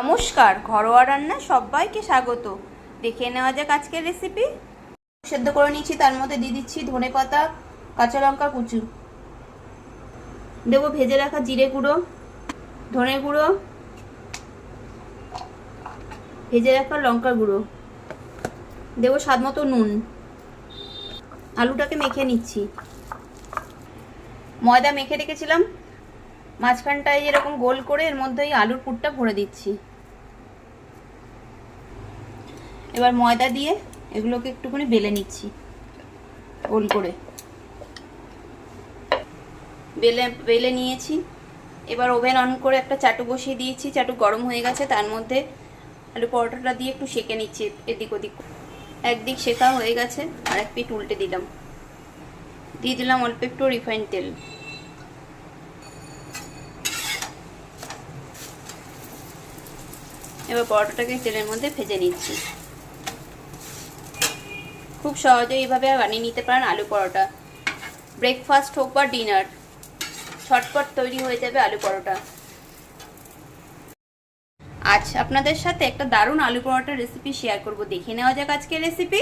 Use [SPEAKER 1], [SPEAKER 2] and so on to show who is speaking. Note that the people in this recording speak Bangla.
[SPEAKER 1] নমস্কার, ঘরোয়া রান্না সবাইকে স্বাগত। দেখে নেওয়া যাক আজকের রেসিপি সেদ্ধ করে নিচ্ছি, তার মধ্যে দিয়ে দিচ্ছি ধনে পাতা, কাঁচা লঙ্কা কুচু। দেবো ভেজে রাখা জিরে গুঁড়ো, ধনে গুঁড়ো, ভেজে রাখা লঙ্কা গুঁড়ো। দেবো স্বাদ মতো নুন। আলুটাকে মেখে নিচ্ছি। ময়দা মেখে রেখেছিলাম। মাঝখানটায় এরকম গোল করে এর মধ্যে ওই আলুর পুরটা ভরে দিচ্ছি। এবার ময়দা দিয়ে এগুলোকে একটুখানি বেলে নিচ্ছি গোল করে। বেলে বেলে নিয়েছি। এবার ওভেন অন করে একটা চাটু বসিয়ে দিয়েছি, চাটু গরম হয়ে গেছে, তার মধ্যে আলু পরোটাটা দিয়ে একটু সেকে নিচ্ছি এদিক ওদিক। একদিক শেখা হয়ে গেছে, আর এক পিঠ উল্টে দিলাম। দিয়ে দিলাম অল্প একটু রিফাইন তেল। এবার পরোটাটাকে তেলের মধ্যে ভেজে নিচ্ছি। খুব সহজে এইভাবে বানিয়ে নিতে পারেন আলু পরোটা। ব্রেকফাস্ট হোক বা ডিনার ছটপট তৈরি হয়ে যাবে আলু পরোটা। আজ আপনাদের সাথে একটা দারুণ আলু পরোটার রেসিপি শেয়ার করব। দেখে নেওয়া যাক আজকের রেসিপি